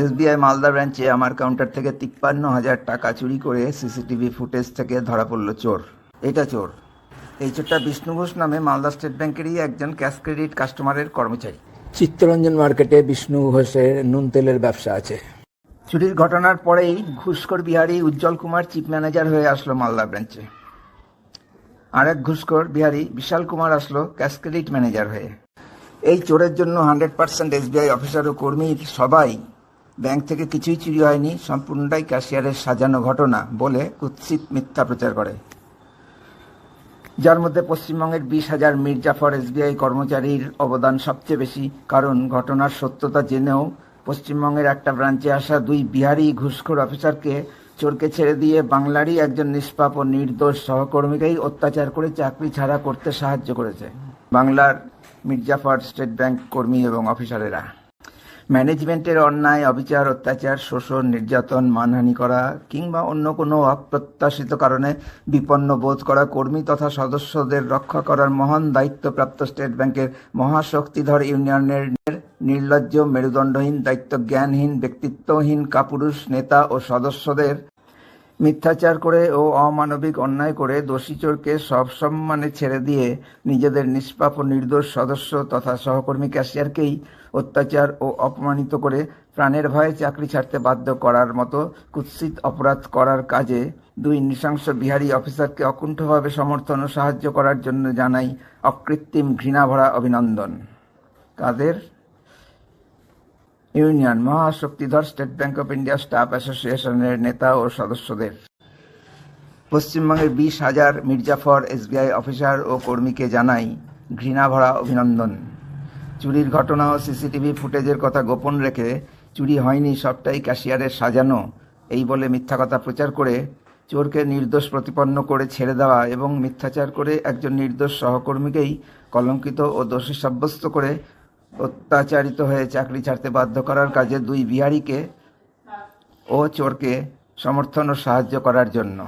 SBI Malda ব্রাঞ্চে আমার counter থেকে তিপ্পান্ন হাজার টাকা চুরি করে সিসিটিভি ফুটেজ থেকে ধরা পড়ল চোর। এটা চোর। এই চোরটা বিষ্ণু ঘোষ নামে মালদা স্টেট ব্যাংকেরই একজন ক্যাশ ক্রেডিট কাস্টমারের কর্মচারী। চিত্তরঞ্জন মার্কেটে বিষ্ণু ঘোষের নুন তেলের ব্যবসা আছে। চুরির ঘটনার পরেই ঘুষখোর বিহারি উজ্জ্বল কুমার চিফ ম্যানেজার হয়ে আসলো মালদা ব্রাঞ্চে। আরেক ঘুষখোর বিহারি বিশাল কুমার আসলো ক্যাশ ক্রেডিট ম্যানেজার হয়ে। এই চোরের জন্য হান্ড্রেড পার্সেন্ট এসবিআই অফিসার ও কর্মী সবাই ব্যাংক থেকে কিছুই চুরি হয়নি, সম্পূর্ণটাই ক্যাশিয়ারের সাজানো ঘটনা বলে কুৎসিত মিথ্যা প্রচার করে। যার মধ্যে পশ্চিমবঙ্গের বিশ হাজার মির্জাফর এসবিআই কর্মচারীর অবদান সবচেয়ে বেশি, কারণ ঘটনার সত্যতা জেনেও পশ্চিমবঙ্গের একটা ব্রাঞ্চে আসা দুই বিহারি ঘুষখোর অফিসারকে চোরকে ছেড়ে দিয়ে বাংলারই একজন নিষ্পাপ ও নির্দোষ সহকর্মীকেই অত্যাচার করে চাকরি ছাড়া করতে সাহায্য করেছে। বাংলার মির্জাফর স্টেট ব্যাংক কর্মী এবং অফিসারেরা। ম্যানেজমেন্টের অন্যায়, অবিচার, অত্যাচার, শোষণ, নির্যাতন, মানহানি করা কিংবা অন্য কোনো অপ্রত্যাশিত কারণে বিপন্ন বোধ করা, কর্মী তথা সদস্যদের রক্ষা করার মহান দায়িত্বপ্রাপ্ত স্টেট ব্যাংকের মহাশক্তিধর ইউনিয়নের নির্লজ্জ, মেরুদণ্ডহীন দায়িত্ব জ্ঞানহীন ব্যক্তিত্বহীন কাপুরুষ নেতা ও সদস্যদের মিথ্যাচার করে ও অমানবিক অন্যায় করে দোষী চোরকে সব সম্মানে ছেড়ে দিয়ে নিজেদের নিষ্পাপ ও নির্দোষ সদস্য তথা সহকর্মী ক্যাশিয়ারকেই অত্যাচার ও অপমানিত করে প্রাণের ভয়ে চাকরি ছাড়তে বাধ্য করার মতো কুৎসিত অপরাধ করার কাজে দুই নৃশংস বিহারী অফিসারকে অকুণ্ঠভাবে সমর্থন ও সাহায্য করার জন্য জানাই অকৃত্রিম ঘৃণাভরা অভিনন্দন। তাদের union মহাশক্তিধর state bank of India staff অ্যাসোসিয়েশনের নেতা ও সদস্যদের। পশ্চিমবঙ্গের বিশ হাজার মির্জাফর এসবিআই অফিসার ও কর্মীকে জানাই ঘৃণাভরা অভিনন্দন। চুরির ঘটনা ও সিসিটিভি ফুটেজের কথা গোপন রেখে চুরি হয়নি সবটাই ক্যাশিয়ারের সাজানো, এই বলে মিথ্যা কথা প্রচার করে চোরকে নির্দোষ প্রতিপন্ন করে ছেড়ে দেওয়া এবং মিথ্যাচার করে একজন নির্দোষ সহকর্মীকেই কলঙ্কিত ও দোষী সাব্যস্ত করে অত্যাচারিত হয়ে চাকরি ছাড়তে বাধ্য করার কাজে দুই বিহারিকে ও চোরকে সমর্থন ও সাহায্য করার জন্য।